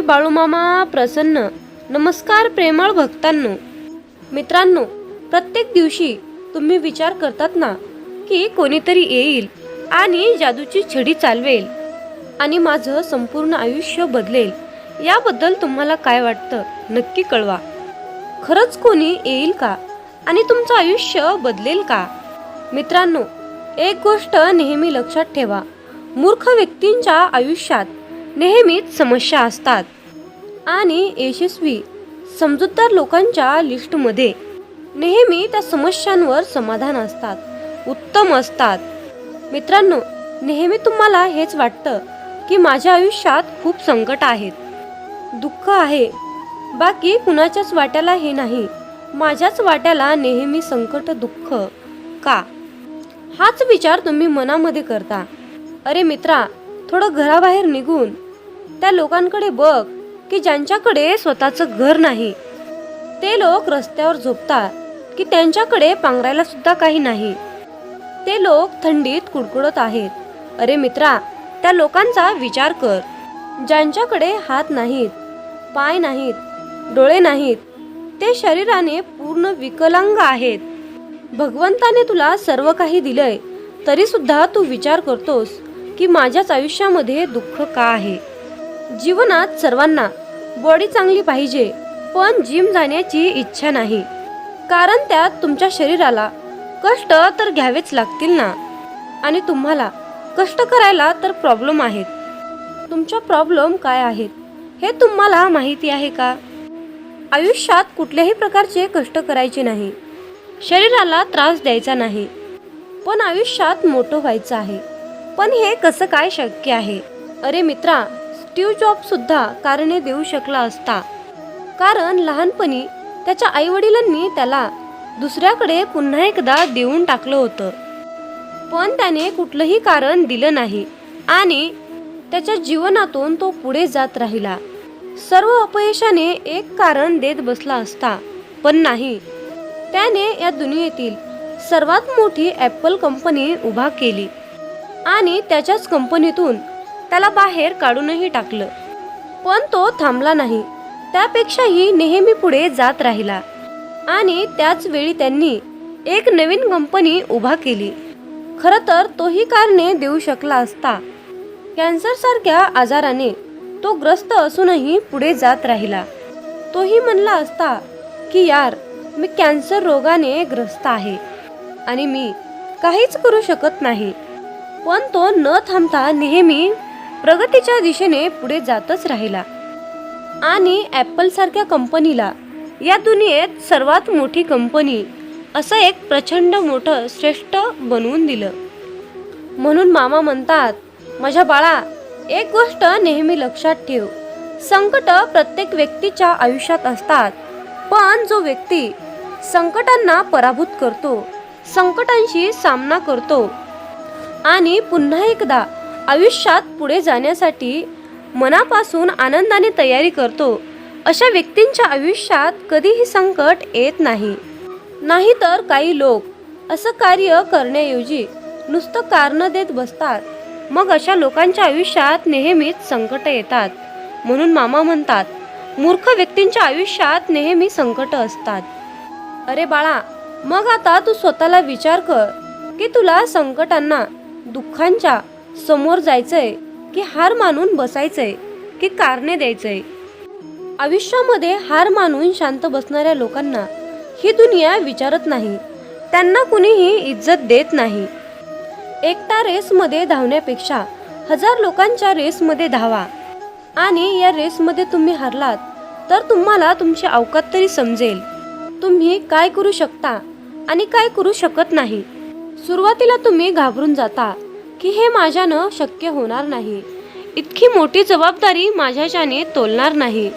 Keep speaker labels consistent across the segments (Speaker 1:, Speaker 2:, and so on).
Speaker 1: बाळूमामा प्रसन्न. नमस्कार प्रेमळ भक्तांनो. मित्रांनो प्रत्येक दिवशी तुम्ही विचार करतात ना की कोणीतरी येईल आणि जादूची छडी चालवेल आणि माझं संपूर्ण आयुष्य बदलेल याबद्दल तुम्हाला काय वाटतं नक्की कळवा. खरंच कोणी येईल का आणि तुमचं आयुष्य बदलेल का? मित्रांनो एक गोष्ट नेहमी लक्षात ठेवा. मूर्ख व्यक्तींच्या आयुष्यात नेहमीच समस्या असतात. आणि यशस्वी समजूतदार लोकांच्या लिस्टमध्ये नेहमी त्या समस्यांवर समाधान असतात उत्तम असतात. मित्रांनो नेहमी तुम्हाला हेच वाटतं की माझ्या आयुष्यात खूप संकट आहेत. दुःख आहे. बाकी कुणाच्याच वाट्याला हे नाही. माझ्याच वाट्याला नेहमी संकट दुःख का? हाच विचार तुम्ही मनामध्ये करता. अरे मित्रा थोडं घराबाहेर निघून त्या लोकांकडे बघ की ज्यांच्याकडे स्वतःचं घर नाही. ते लोक रस्त्यावर झोपतात की त्यांच्याकडे पांघरायला सुद्धा काही नाही. ते लोक थंडीत कुडकुडत आहेत. अरे मित्रा त्या लोकांचा विचार कर. ज्यांच्याकडे हात नाहीत पाय नाहीत डोळे नाहीत ते शरीराने पूर्ण विकलांग आहेत. भगवंताने तुला सर्व काही दिलंय तरी सुद्धा तू विचार करतोस. की माझ्याच आयुष्यामध्ये दुःख का आहे? जीवनात सर्वांना बॉडी चांगली पाहिजे पण जिम जाण्याची इच्छा नाही. कारण त्यात तुमच्या शरीराला कष्ट तर घ्यावेच लागतील ना? आणि तुम्हाला कष्ट करायला तर प्रॉब्लेम आहेत. तुमच्या प्रॉब्लेम काय आहेत हे तुम्हाला माहिती आहे का? आयुष्यात कुठल्याही प्रकारचे कष्ट करायचे नाही. शरीराला त्रास द्यायचा नाही पण आयुष्यात मोठं व्हायचं आहे. पण हे कसं काय शक्य आहे? अरे मित्रा स्टीव जॉब सुद्धा कारणे देऊ शकला असता. कारण लहानपणी त्याच्या आईवडिलांनी त्याला दुसऱ्याकडे पुन्हा एकदा देऊन टाकलं होतं. पण त्याने कुठलंही कारण दिलं नाही आणि त्याच्या जीवनातून तो पुढे जात राहिला. सर्व अपयशाने एक कारण देत बसला असता. पण नाही. त्याने या दुनियेतील सर्वात मोठी ॲपल कंपनी उभा केली. आणि त्याच्याच कंपनीतून त्याला बाहेर काढूनही टाकलं. पण तो थांबला नाही. त्यापेक्षाही नेहमी पुढे जात राहिला. आणि त्याच वेळी त्यांनी एक नवीन कंपनी उभा केली. खरं तर तोही कारणे देऊ शकला असता. कॅन्सर सारख्या आजाराने तो ग्रस्त असूनही पुढे जात राहिला. तोही म्हणला असता की यार मी कॅन्सर रोगाने ग्रस्त आहे आणि मी काहीच करू शकत नाही. पण तो न थांबता नेहमी प्रगतीच्या दिशेने पुढे जातच राहिला. आणि ॲपल सारख्या कंपनीला या दुनियेत सर्वात मोठी कंपनी असं एक प्रचंड मोठं श्रेष्ठ बनवून दिलं. म्हणून मामा म्हणतात माझ्या बाळा एक गोष्ट नेहमी लक्षात ठेव. संकट प्रत्येक व्यक्तीच्या आयुष्यात असतात पण जो व्यक्ती संकटांना पराभूत करतो संकटांशी सामना करतो आणि पुन्हा एकदा आयुष्यात पुढे जाण्यासाठी मनापासून आनंदाने तयारी करतो. अशा व्यक्तींच्या आयुष्यात कधीही संकट येत नाही. नाहीतर काही लोक असं कार्य करण्याऐवजी नुसतं कारणं देत बसतात. मग अशा लोकांच्या आयुष्यात नेहमीच संकट येतात. म्हणून मामा म्हणतात मूर्ख व्यक्तींच्या आयुष्यात नेहमी संकट असतात. अरे बाळा मग आता तू स्वतःला विचार कर की तुला संकटांना दुःखांच्या समोर जायचंय की हार मानून बसायचंय की कारणे द्यायचंय. आयुष्यामध्ये हार मानून शांत बसणाऱ्या लोकांना ही दुनिया विचारत नाही. त्यांना कुणीही इज्जत देत नाही. एकटा रेसमध्ये धावण्यापेक्षा हजार लोकांच्या रेसमध्ये धावा. आणि या रेसमध्ये तुम्ही हरलात तर तुम्हाला तुमची अवकात तरी समजेल. तुम्ही काय करू शकता आणि काय करू शकत नाही? सुरुवातीला तुम्ही घाबरून जाता की हे माझ्यानं शक्य होणार नाही. इतकी मोठी जबाबदारी माझ्याच्याने तोलणार नाही.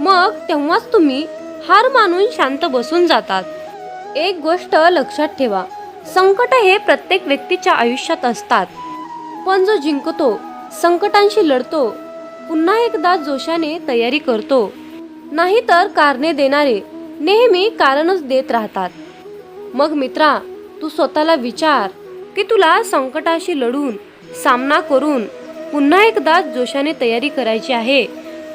Speaker 1: मग तेव्हाच तुम्ही हार मानून शांत बसून जातात. एक गोष्ट लक्षात ठेवा संकट हे प्रत्येक व्यक्तीच्या आयुष्यात असतात. पण जो जिंकतो संकटांशी लढतो पुन्हा एकदा जोशाने तयारी करतो. नाहीतर कारणे देणारे नेहमी कारणच देत राहतात. मग मित्रा तू स्वतःला विचार की तुला संकटाशी लढून सामना करून पुन्हा एकदा जोशाने तयारी करायची आहे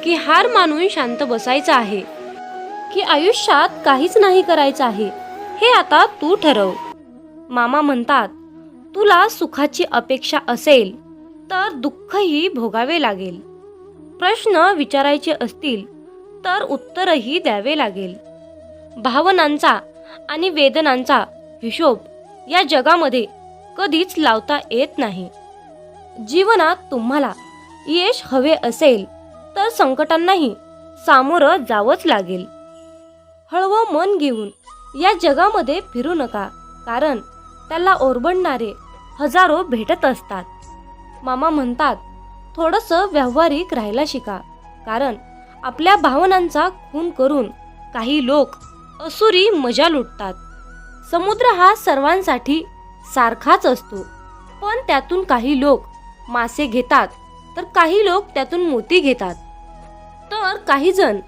Speaker 1: की हार मानून शांत बसायचं आहे की आयुष्यात काहीच नाही करायचं आहे हे आता तू ठरव. मामा म्हणतात तुला सुखाची अपेक्षा असेल तर दुःखही भोगावे लागेल. प्रश्न विचारायचे असतील तर उत्तरही द्यावे लागेल. भावनांचा आणि वेदनांचा हिशोब या जगामध्ये कधीच लावता येत नाही. जीवनात तुम्हाला यश हवे असेल तर संकटांनाही सामोरं जावंच लागेल. हळवं मन घेऊन या जगामध्ये फिरू नका कारण त्याला ओरबडणारे हजारो भेटत असतात. मामा म्हणतात थोडंसं व्यावहारिक राहायला शिका कारण आपल्या भावनांचा खून करून काही लोक असुरी मजा लुटतात. समुद्र हा सर्वांसाठी सारखाच असतो. पण त्यातून काही लोक मासे घेतात तर काही लोक त्यातून मोती घेतात. तर काही जण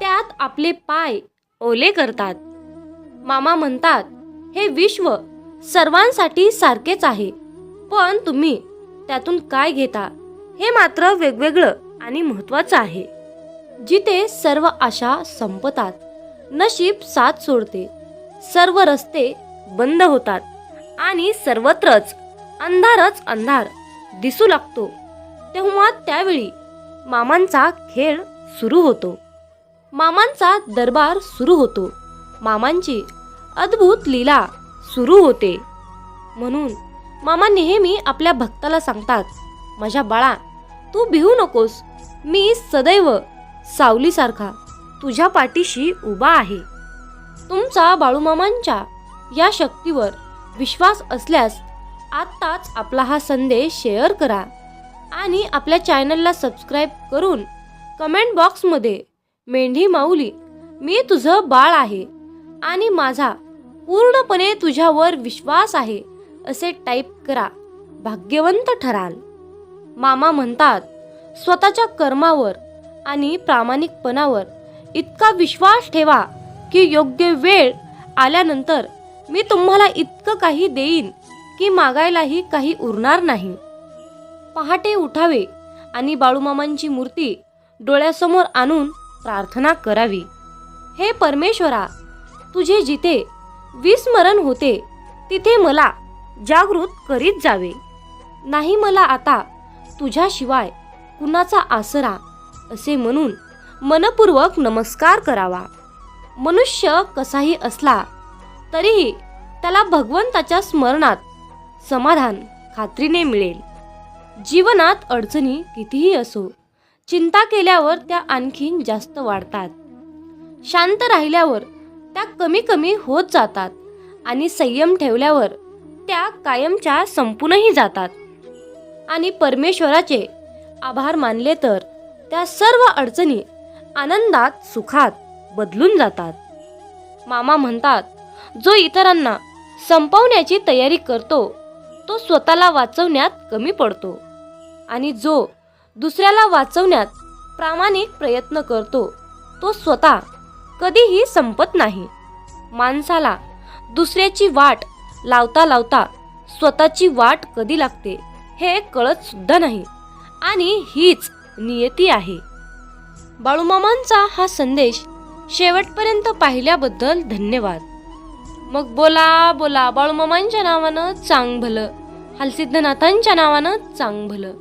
Speaker 1: त्यात आपले पाय ओले करतात. मामा म्हणतात हे विश्व सर्वांसाठी सारखेच आहे. पण तुम्ही त्यातून काय घेता? हे मात्र वेगवेगळं आणि महत्वाचं आहे. जिथे सर्व आशा संपतात नशीब साथ सोडते. सर्व रस्ते बंद होतात आणि सर्वत्रच अंधारच अंधार दिसू लागतो. तेव्हा त्यावेळी मामांचा खेळ सुरू होतो. मामांचा दरबार सुरू होतो. मामांची अद्भुत लीला सुरू होते. म्हणून मामा नेहमी आपल्या भक्ताला सांगतात माझ्या बाळा तू भिवू नकोस. मी सदैव सावलीसारखा तुझ्या पाठीशी उभा आहे. तुमचा बाळूमामांच्या या शक्तीवर विश्वास असल्यास आत्ताच आपला हा संदेश शेअर करा आणि आपल्या चॅनलला सबस्क्राईब करून कमेंट बॉक्समध्ये मेंढी माऊली मी तुझं बाळ आहे आणि माझा पूर्णपणे तुझ्यावर विश्वास आहे असे टाईप करा भाग्यवंत ठराल. मामा म्हणतात स्वतःच्या कर्मावर आणि प्रामाणिकपणावर इतका विश्वास ठेवा. की योग्य वेळ आल्यानंतर मी तुम्हाला इतकं काही देईन की मागायलाही काही उरणार नाही. पहाटे उठावे आणि बाळूमामांची मूर्ती डोळ्यासमोर आणून प्रार्थना करावी. हे परमेश्वरा तुझे जिथे विस्मरण होते तिथे मला जागृत करीत जावे. नाही मला आता तुझ्याशिवाय कुणाचा आसरा असे म्हणून मनपूर्वक नमस्कार करावा. मनुष्य कसाही असला तरीही त्याला भगवंताच्या स्मरणात समाधान खात्रीने मिळेल. जीवनात अडचणी कितीही असो चिंता केल्यावर त्या आणखीन जास्त वाढतात. शांत राहिल्यावर त्या कमी कमी होत जातात आणि संयम ठेवल्यावर त्या कायमच्या संपूनही जातात. आणि परमेश्वराचे आभार मानले तर त्या सर्व अडचणी आनंदात सुखात बदलून जातात. मामा म्हणतात जो इतरांना संपवण्याची तयारी करतो तो स्वतःला वाचवण्यात कमी पडतो आणि जो दुसऱ्याला वाचवण्यात प्रामाणिक प्रयत्न करतो तो स्वतः कधीही संपत नाही. माणसाला दुसऱ्याची वाट लावता लावता स्वतःची वाट कधी लागते हे कळत सुद्धा नाही आणि हीच नियती आहे. बाळूमामांचा हा संदेश शेवटपर्यंत पाहिल्याबद्दल धन्यवाद. मग बोला बोला बाळूमामांच्या नावानं चांग भलं हलसिद्धनाथांच्या नावानं चांग भलं